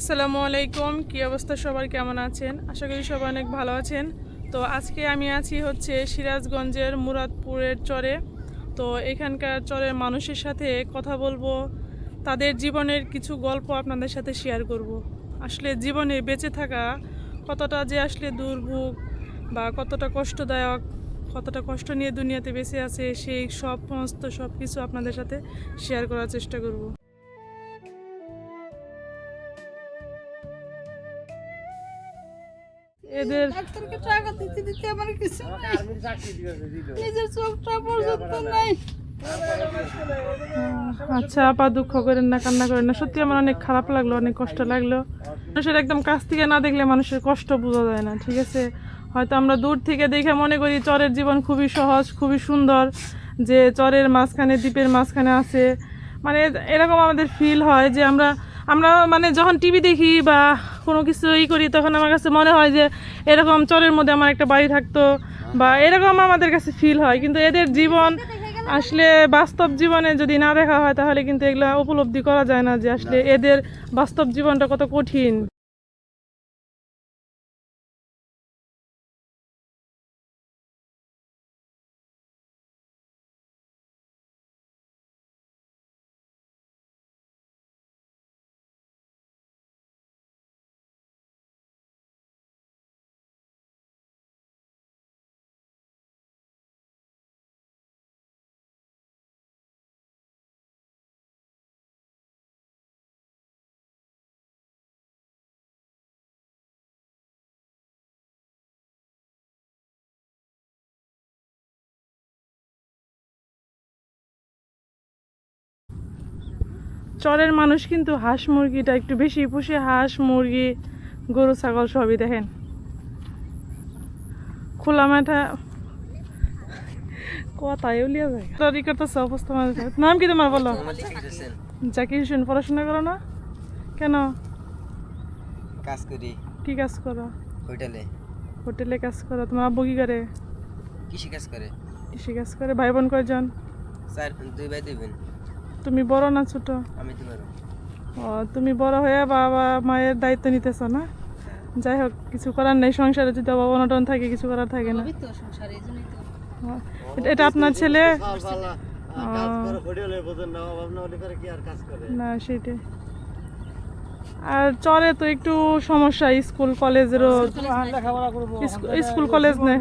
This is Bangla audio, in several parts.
আসসালামু আলাইকুম। কি অবস্থা? সবার কেমন আছেন? আশা করি সবাই অনেক ভালো আছেন। তো আজকে আমি আছি হচ্ছে সিরাজগঞ্জের মুরাদপুরের চরে। তো এখানকার চরের মানুষের সাথে কথা বলব। তাদের জীবনের কিছু গল্প আপনাদের সাথে শেয়ার করব। আসলে জীবনে বেঁচে থাকা কতটা যে আসলে দুর্ভোগ বা কতটা কষ্টদায়ক, কতটা কষ্ট নিয়ে দুনিয়াতে বেঁচে আছে, সেই সব সমস্ত সব কিছু আপনাদের সাথে শেয়ার করার চেষ্টা করব। এদের ডাক্তারকে টাকা দিতে দিতে আমার কিছু নাই। নিজের চোখটা পর্যন্ত নাই। আচ্ছা আপা দুঃখ করেন না কান্না করেন না। সত্যি আমার অনেক খারাপ লাগল অনেক কষ্ট লাগল। মানুষের একদম কাছ থেকে না দেখলে মানুষের কষ্ট বোঝা যায় না ঠিক আছে? হয়তো আমরা দূর থেকে দেখে মনে করি চরের জীবন খুবই সহজ খুবই সুন্দর যে চরের মাঝখানে দ্বীপের মাঝখানে আছে। মানে এরকম আমাদের ফিল হয় যে আমরা আমরা মানে যখন টিভি দেখি বা কোনো কিছু ই করি তখন আমার কাছে মনে হয় যে এরকম চরের মধ্যে আমার একটা বাড়ি থাকতো বা এরকম আমাদের কাছে ফিল হয়। কিন্তু এদের জীবন আসলে বাস্তব জীবনে যদি না দেখা হয় তাহলে কিন্তু এগুলো উপলব্ধি করা যায় না যে আসলে এদের বাস্তব জীবনটা কত কঠিন। চরের মানুষ কিন্তু হাঁস মুরগিটা একটু বেশি পুষে হাঁস মুরগি গরু ছাগল সবই দেখেন। খোলা মাঠা কথাই উলিয়া যায়। তোর করতেছে অবস্থা মানুষের। নাম কি তোমার বলো? জাকির হোসেন পড়াশোনা করো না? কেন? কাজ করি। কি কাজ করো? হোটেলে। হোটেলে কাজ করো। তোমার আব্বু কি করে? কৃষি কাজ করে। কৃষি কাজ করে। ভাই বোন কয়জন? স্যার দুই ভাই দুই বোন। তুমি বড় না ছোট? আমি তো বড়। ও তুমি বড় হয়ে বাবা মায়ের দায়িত্ব নিতেছ না? যাই হোক কিছু করার নেই সংসারে যদি অভাব অনটন থাকে কিছু করার থাকে না। এটা- আপনার ছেলে? না সেটাই। আর চরে তো একটু সমস্যা স্কুল কলেজেরও স্কুল- স্কুল কলেজ নেই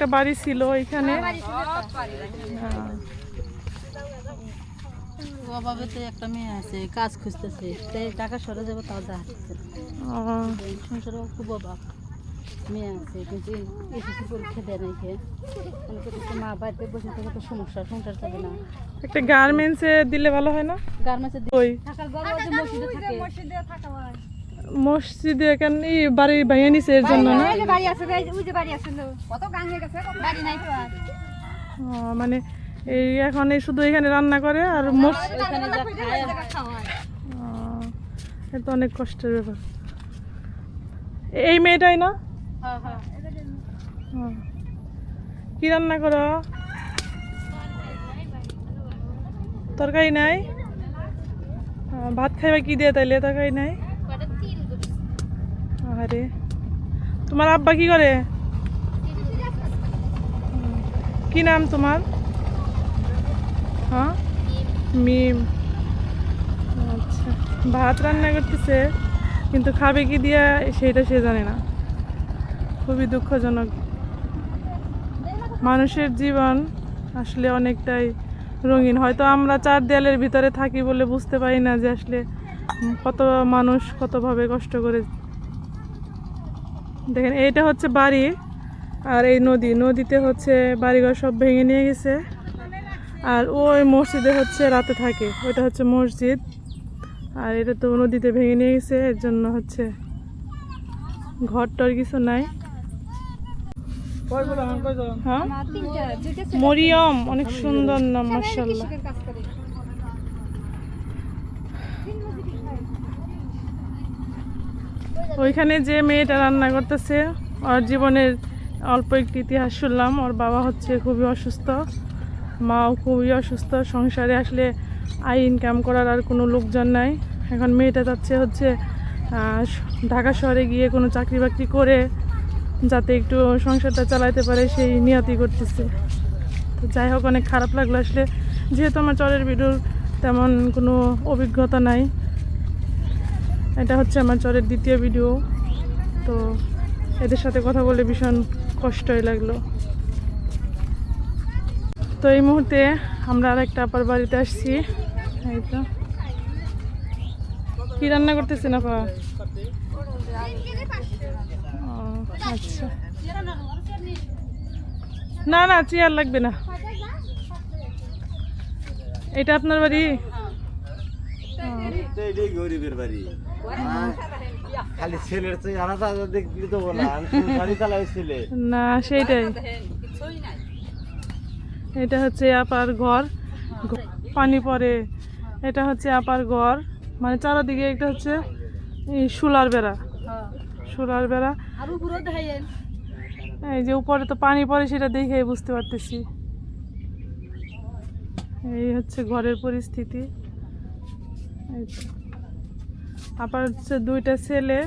একটা বাড়ি ছিল এখানে। হ্যাঁ। তো একটা মেয়ে আছে কাজ খুঁজতেছে। তাই টাকা সরে যাবে তাও যা সংসারে খুব অভাব মেয়ে আছে কিন্তু এসএসসি পরীক্ষা দেয় নাই খেয়ে মা বাড়িতে বসে থেকে তো সমস্যা সংসার চলে না। একটা গার্মেন্টসে দিলে ভালো হয় না? গার্মেন্টসে থাকার মসজিদে থাকে। মসজিদে কেন এই বাড়ি ভাইয়া নিছে এর জন্য না? মানে এই এখন এই শুধু এখানে রান্না করে আর এটা অনেক কষ্টের ব্যাপার। এই মেয়েটাই না? হ্যাঁ হ্যাঁ। কি রান্না করো? তরকারি নাই? ভাত খাইবা কি দিয়ে তাইলে? তরকারি নাই? আরে তোমার আব্বা কি করে। কি নাম তোমার? হ্যাঁ? মিম। আচ্ছা ভাত রান্না করতেছে, কিন্তু খাবে কি দিয়া, সেটা সে জানে না। খুবই দুঃখজনক। মানুষের জীবন আসলে অনেকটাই রঙিন। হয়তো আমরা চার দেয়ালের ভিতরে থাকি বলে বুঝতে পারি না যে আসলে কত মানুষ কতভাবে কষ্ট করে দেখেন এইটা হচ্ছে বাড়ি আর এই নদী। নদীতে হচ্ছে বাড়িঘর সব ভেঙে নিয়ে গেছে। আর ওই মসজিদে হচ্ছে রাতে থাকে। ওইটা হচ্ছে মসজিদ। আর এটা তো নদীতে ভেঙে নিয়ে গেছে এর জন্য হচ্ছে ঘর টর কিছু নাই। হ্যাঁ? মরিয়ম অনেক সুন্দর নাম মার্শাল্লাহ কাজ করে ওইখানে যে মেয়েটা রান্না করতেছে, ওর জীবনের অল্প একটি ইতিহাস শুনলাম। ওর বাবা হচ্ছে খুবই অসুস্থ, মাও খুবই অসুস্থ। সংসারে আসলে আয় ইনকাম করার আর কোনো লোকজন নাই। এখন মেয়েটা যাচ্ছে হচ্ছে ঢাকা শহরে গিয়ে কোনো চাকরি বাকরি করে যাতে একটু সংসারটা চালাইতে পারে, সেই নিয়তি করতেছে। তো যাই হোক, অনেক খারাপ লাগল আসলে। যেহেতু আমার চরের ভিডিওর তেমন কোনো অভিজ্ঞতা নাই। এটা হচ্ছে আমার চরের দ্বিতীয় ভিডিও তো এদের সাথে কথা বলে ভীষণ কষ্টই লাগল। তো এই মুহূর্তে আমরা আর একটা আপার বাড়িতে আসছি। এই তো। কি রান্না করতেছেন আপা? আচ্ছা। না না, চেয়ার লাগবে না। এটা আপনার বাড়ি? গরিবের বাড়ি। খালি ছেলের চেয়ে আলাদা আলাদা দেখলি তো বলা। গাড়ি চালাই ছেলে। না, সেইটাই। এটা হচ্ছে আপার ঘর। পানি পড়ে এটা হচ্ছে আপার ঘর। মানে চারিদিকে একটা হচ্ছে সোলার বেড়া। সোলার বেড়া। এই যে উপরে তো পানি পড়ে সেটা দেখে বুঝতে পারতেছি। এই হচ্ছে ঘরের পরিস্থিতি। এই তো। আপার হচ্ছে দুইটা ছেলে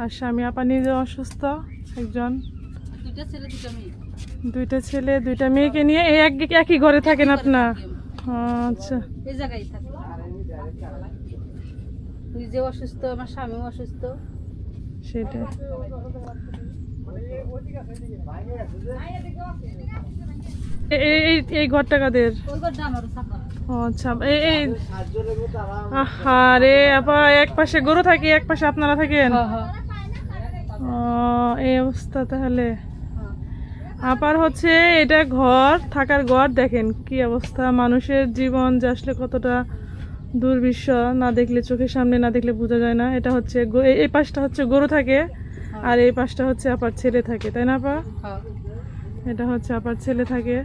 আর স্বামী আপা নিজে অসুস্থ একজন। দুইটা ছেলে দুইটা মেয়েকে নিয়ে এই এক একই ঘরে থাকেন আপনার? আচ্ছা। এই জায়গায় থাকে। নিজেও অসুস্থ আমার স্বামীও অসুস্থ। সেটাই। এই এই ঘরটা কাদের আচ্ছা এই আরে আপা এক পাশে গরু থাকে এক পাশে আপনারা থাকেন? হ্যাঁ হ্যাঁ। এই অবস্থা তাহলে। আপার হচ্ছে এটা ঘর থাকার ঘর দেখেন কি অবস্থা। মানুষের জীবন যে আসলে কতটা দুর্বিশ্ব না দেখলে চোখের সামনে না দেখলে বোঝা যায় না। এটা হচ্ছে এই পাশটা হচ্ছে গরু থাকে। আর এই পাশটা হচ্ছে আপার ছেলে থাকে তাই না আপা? হ্যাঁ। এটা হচ্ছে আপার ছেলে থাকে।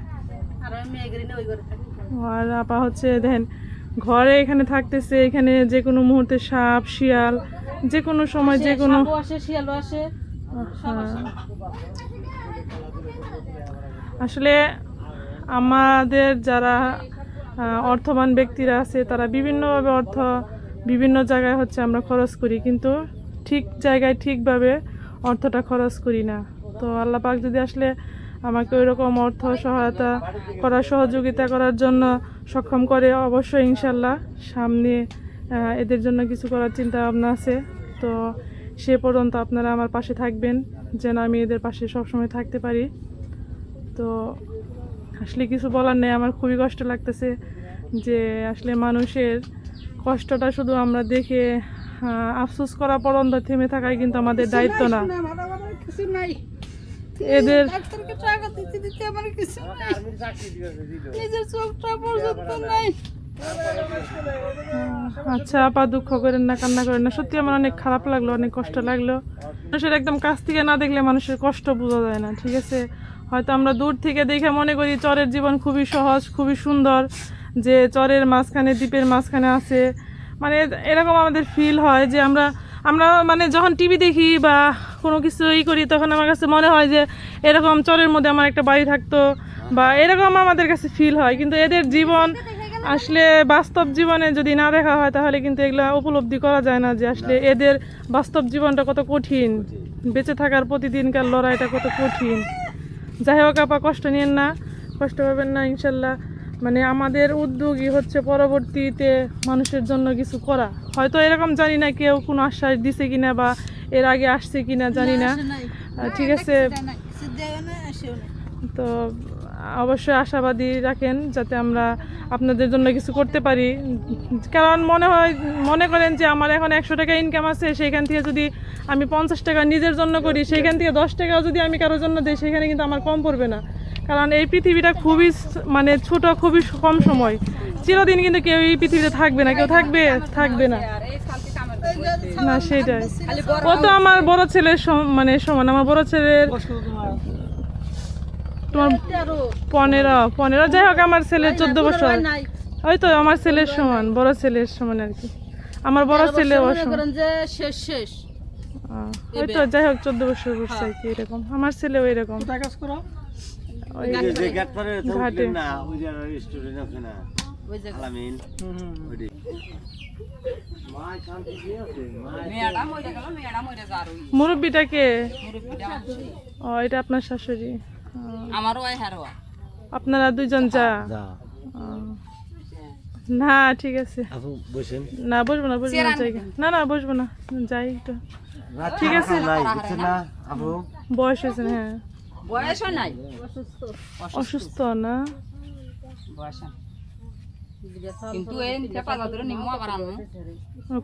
আর আপা হচ্ছে দেখেন ঘরে এখানে থাকতেছে এখানে যে কোনো মুহূর্তে সাপ শিয়াল যে কোনো সময় যে কোনো আসে আসলে আমাদের যারা অর্থবান ব্যক্তিরা আছে তারা বিভিন্নভাবে অর্থ বিভিন্ন জায়গায় হচ্ছে আমরা খরচ করি কিন্তু ঠিক জায়গায় ঠিকভাবে অর্থটা খরচ করি না। তো আল্লাহ পাক যদি আসলে আমাকে ওই রকম অর্থ সহায়তা করার সহযোগিতা করার জন্য সক্ষম করে, অবশ্যই ইনশাল্লাহ সামনে এদের জন্য কিছু করার চিন্তা ভাবনা আছে। তো সে পর্যন্ত আপনারা আমার পাশে থাকবেন, যেন আমি এদের পাশে সবসময় থাকতে পারি। তো আসলে কিছু বলার নেই, আমার খুবই কষ্ট লাগতেছে যে আসলে মানুষের কষ্টটা শুধু আমরা দেখে আফসোস করা পর্যন্ত থেমে থাকাই কিন্তু আমাদের দায়িত্ব না। কিছু নাই। এদের ডাক্তারকে টাকা দিতে দিতে আমার কিছু নাই। নিজের চোখটা পর্যন্ত নাই। আচ্ছা আপা দুঃখ করেন না কান্না করেন না। সত্যি আমার অনেক খারাপ লাগল অনেক কষ্ট লাগল। মানুষের একদম কাছ থেকে না দেখলে মানুষের কষ্ট বোঝা যায় না ঠিক আছে? হয়তো আমরা দূর থেকে দেখে মনে করি চরের জীবন খুবই সহজ খুবই সুন্দর যে চরের মাঝখানে দ্বীপের মাঝখানে আছে। মানে এরকম আমাদের ফিল হয় যে আমরা আমরা মানে যখন টিভি দেখি বা কোনো কিছু ই করি, তখন আমার কাছে মনে হয় যে এরকম চরের মধ্যে আমার একটা বাড়ি থাকতো বা এরকম আমাদের কাছে ফিল হয়। কিন্তু এদের জীবন আসলে বাস্তব জীবনে যদি না দেখা হয়, তাহলে কিন্তু এগুলো উপলব্ধি করা যায় না যে আসলে এদের বাস্তব জীবনটা কত কঠিন। বেঁচে থাকার প্রতিদিনকার লড়াইটা কত কঠিন। যাই হোক আপা, কষ্ট নিয়েন না, কষ্ট পাবেন না, ইনশাল্লাহ। মানে আমাদের উদ্যোগই হচ্ছে পরবর্তীতে মানুষের জন্য কিছু করা। হয়তো এরকম জানি না কেউ কোনো আশ্বাস দিছে কিনা বা এর আগে আসছে কিনা জানি না। ঠিক আছে। তো অবশ্যই আশাবাদী রাখেন যাতে আমরা আপনাদের জন্য কিছু করতে পারি। কারণ মনে হয় মনে করেন যে আমার এখন একশো টাকা ইনকাম আছে সেইখান থেকে যদি আমি পঞ্চাশ টাকা নিজের জন্য করি সেইখান থেকে দশ টাকাও যদি আমি কারোর জন্য দিই সেখানে কিন্তু আমার কম পড়বে না। কারণ এই পৃথিবীটা খুবই মানে ছোট খুবই কম সময়। চিরদিন কিন্তু কেউ এই পৃথিবীতে থাকবে না কেউ থাকবে থাকবে না। না সেটাই। ও তো আমার বড় ছেলের সম- মানে সমান আমার বড় ছেলের তোমার পনেরো পনেরো। যাই হোক আমার ছেলের চোদ্দ বছর। ওই তো আমার ছেলের সমান বড় ছেলের সমান আর কি। আমার বড় ছেলে শেষ শেষ। ওই তো যাই হোক চোদ্দ বছর বসছে আর কি এরকম। আমার ছেলেও এরকম। ওই এই যে গেট পারে তো উঠলেন না ওই যে আছে না ওই যে আলামিন ওই মুরব্বিটা ও এটা আপনার শাশুড়ি? আমারও আপনারা দুইজন যা। না ঠিক আছে। না বসবো না বসবো না না না বসবো না যাই একটু। ঠিক আছে না। বয়স হয়েছে হ্যাঁ। বয়সও নাই? অসুস্থ। না? বয়স কিন্তু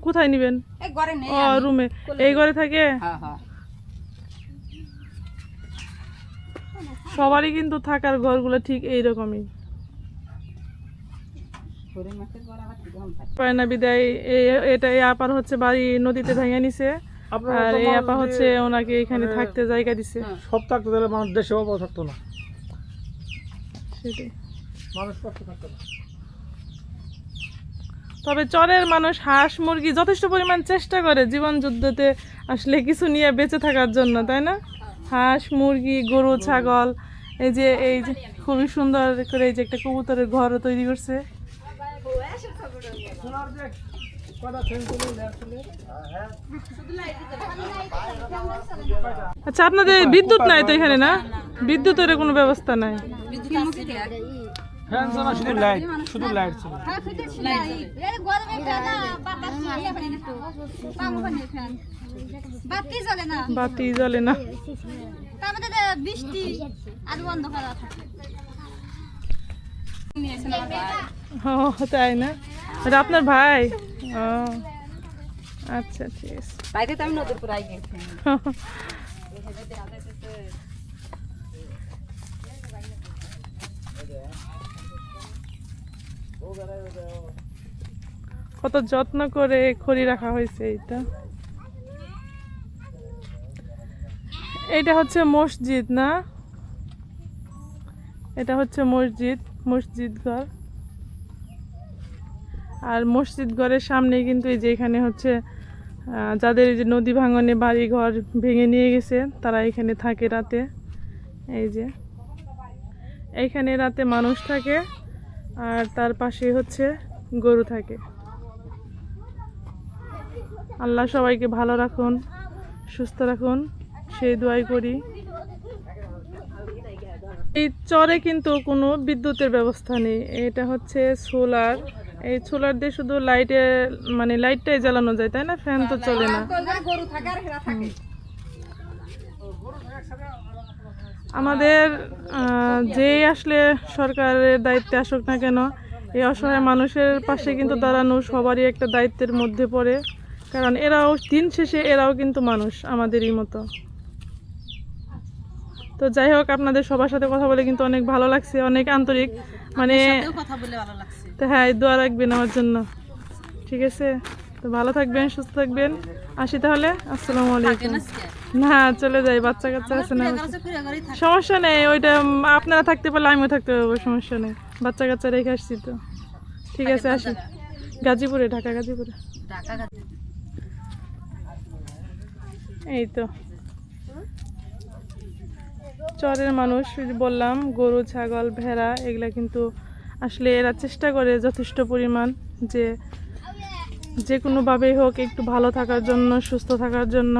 কোথায় নিবেন? এই ঘরে নেই ও রুমে। এই ঘরে থাকে? হ্যাঁ হ্যাঁ। সবারই কিন্তু থাকার ঘরগুলো ঠিক এইরকমই? পায় না বিদায় এই- এটা এই আপার হচ্ছে বাড়ি নদীতে ভেঙে নিছে। আর এই আপা হচ্ছে ওনাকে এখানে থাকতে জায়গা দিছে। সব থাকতো তাহলে মানুষ দেশে অভাব থাকতো না। সেটাই। মানুষ কষ্ট থাকতো না। তবে চরের মানুষ হাঁস মুরগি যথেষ্ট পরিমাণ চেষ্টা করে জীবন যুদ্ধতে আসলে কিছু নিয়ে বেঁচে থাকার জন্য তাই না? হাঁস মুরগি গরু ছাগল এই যে এই যে খুবই সুন্দর করে এই যে একটা কবুতরের ঘরও তৈরি করছে। আচ্ছা আপনাদের বিদ্যুৎ নাই তো এখানে না? বিদ্যুতের কোনো ব্যবস্থা নাই? বাতি জ্বলে না। তাই না? এটা আপনার ভাই? ও আচ্ছা ঠিক আছে। তো আমি গেছি। কত যত্ন করে খড়ি রাখা হয়েছে এইটা। এইটা হচ্ছে মসজিদ না? এটা হচ্ছে মসজিদ মসজিদ ঘর। আর মসজিদ ঘরের সামনে কিন্তু এই যে এখানে হচ্ছে যাদের এই যে নদী ভাঙনে বাড়ি ঘর ভেঙে নিয়ে গেছে, তারা এখানে থাকে রাতে। এই যে এইখানে রাতে মানুষ থাকে আর তার পাশে হচ্ছে গরু থাকে। আল্লাহ সবাইকে ভালো রাখুন, সুস্থ রাখুন, সেই দোয়াই করি। এই চরে কিন্তু কোনো বিদ্যুতের ব্যবস্থা নেই, এটা হচ্ছে সোলার এই সোলার দিয়ে শুধু লাইটে মানে লাইটটাই জ্বালানো যায় তাই না? ফ্যান তো চলে না। গরু থাকে আর হেরা থাকে। আমাদের যেই আসলে সরকারের দায়িত্বে আসুক না কেন এই অসহায় মানুষের পাশে কিন্তু দাঁড়ানো সবারই একটা দায়িত্বের মধ্যে পড়ে। কারণ এরাও দিন শেষে এরাও কিন্তু মানুষ আমাদেরই মতো। তো যাই হোক আপনাদের সবার সাথে কথা বলে কিন্তু অনেক ভালো লাগছে অনেক আন্তরিক। মানে কথা বলে ভালো লাগছে। তো হ্যাঁ দোয়া রাখবেন আমার জন্য। ঠিক আছে? তো ভালো থাকবেন সুস্থ থাকবেন। আসি তাহলে? আসসালামু আলাইকুম। না চলে যাই বাচ্চা কাচ্চা আছে না সমস্যা নেই ওইটা আপনারা থাকতে পারলে আমিও থাকতে পারব সমস্যা নেই। বাচ্চা কাচ্চা রেখে আসছি তো। ঠিক আছে আসি। গাজীপুরে ঢাকা গাজীপুরে। এই তো। চরের মানুষ বললাম গরু ছাগল ভেড়া এগুলা কিন্তু আসলে এরা চেষ্টা করে যথেষ্ট পরিমাণ যে যে কোনোভাবেই হোক একটু ভালো থাকার জন্য, সুস্থ থাকার জন্য।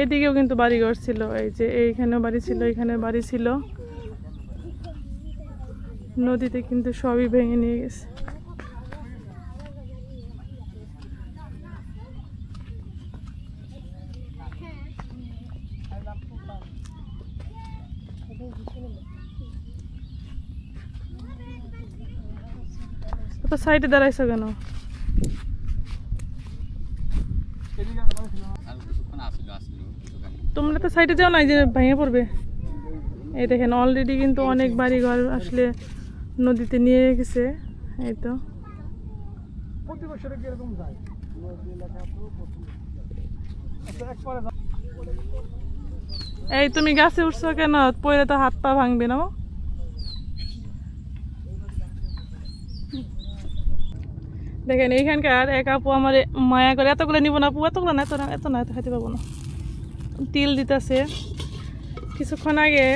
এইদিকেও কিন্তু বাড়িঘর ছিল, এই যে এইখানেও বাড়ি ছিল এখানে বাড়ি ছিল। নদীতে কিন্তু সবই ভেঙে নিয়ে গেছে। তো সাইডে দাঁড়াইছো কেন? তোমরা তো সাইডে যাও না এই যে ভেঙে পড়বে? এই দেখেন অলরেডি কিন্তু অনেক বাড়ি ঘর আসলে নদীতে নিয়ে গেছে, এই তো। এই তুমি গাছে উঠছো কেন? পরে তো হাত পা ভাঙবে না দেখেন এইখানকার এক আপু আমার মায়া করে এতগুলো নিব না আপু এতগুলো না এত না এত না এত খাইতে পাবো না। তিল দিতেছে। কিছুক্ষণ আগে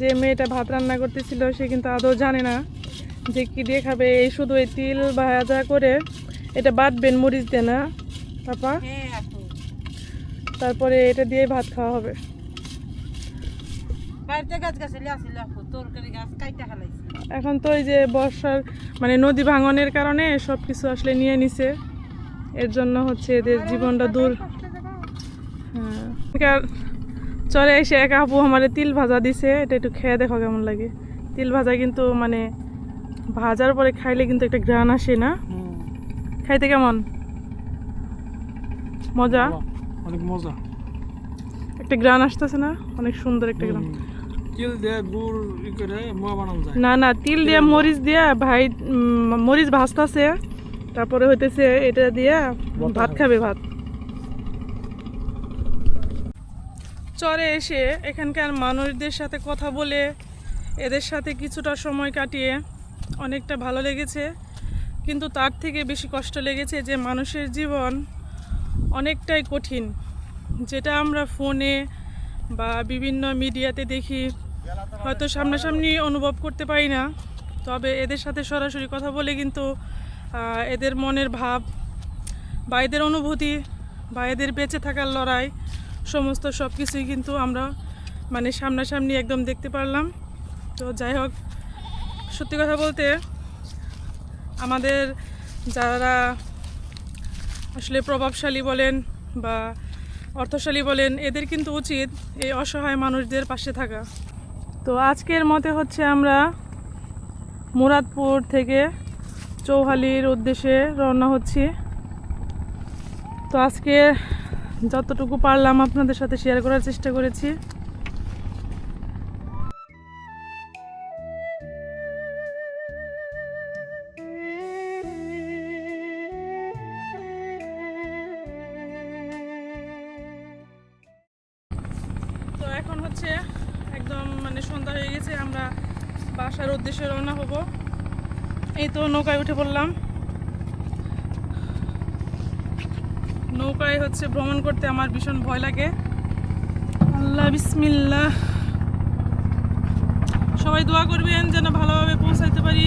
যে মেয়েটা ভাত রান্না করতেছিল সে কিন্তু আদৌ জানে না যে কী দিয়ে খাবে। এই শুধু এই তিল ভাজা করে এটা বাটবেন মরিচ দিয়ে না পাপা? তারপরে এটা দিয়ে ভাত খাওয়া হবে। এখন তো ওই যে বর্ষার মানে নদী ভাঙনের কারণে সব কিছু আসলে নিয়ে নিছে। এর জন্য হচ্ছে এদের জীবনটা দূর। হ্যাঁ। চলে এসে এক আপু আমার তিল ভাজা দিছে এটা একটু খেয়ে দেখো কেমন লাগে। তিল ভাজা কিন্তু মানে ভাজার পরে খাইলে কিন্তু একটা গ্রান আসে না? খাইতে কেমন? মজা? অনেক মজা। একটা গ্রান আসতেছে না? অনেক সুন্দর একটা গ্রান তিল দিয়ে গুড় ই করে মোয়া বানানো যায়। না না তিল দিয়ে মরিচ দিয়া ভাই মরিচ ভাজতাছে তারপরে হইতেছে এটা দিয়া ভাত খাবে ভাত। চরে এসে এখানকার মানুষদের সাথে কথা বলে এদের সাথে কিছুটা সময় কাটিয়ে অনেকটা ভালো লেগেছে। কিন্তু তার থেকে বেশি কষ্ট লেগেছে যে মানুষের জীবন অনেকটাই কঠিন। যেটা আমরা ফোনে বা বিভিন্ন মিডিয়াতে দেখি হয়তো সামনাসামনি অনুভব করতে পারি না, তবে এদের সাথে সরাসরি কথা বলে কিন্তু এদের মনের ভাব বা এদের অনুভূতি বা এদের বেঁচে থাকার লড়াই, সমস্ত সব কিছুই কিন্তু আমরা মানে সামনাসামনি একদম দেখতে পারলাম। তো যাই হোক, সত্যি কথা বলতে আমাদের যারা আসলে প্রভাবশালী বলেন বা অর্থশালী বলেন, এদের কিন্তু উচিত এই অসহায় মানুষদের পাশে থাকা। তো আজকের মতে হচ্ছে আমরা মুরাদপুর থেকে চৌহালির উদ্দেশ্যে রওনা হচ্ছি। তো আজকে যতটুকু পারলাম আপনাদের সাথে শেয়ার করার চেষ্টা করেছি। উঠে পড়লাম নৌকায় হচ্ছে ভ্রমণ করতে আমার ভীষণ ভয় লাগে। আল্লাহ বিসমিল্লা সবাই দোয়া করবেন যেন ভালোভাবে পৌঁছাইতে পারি।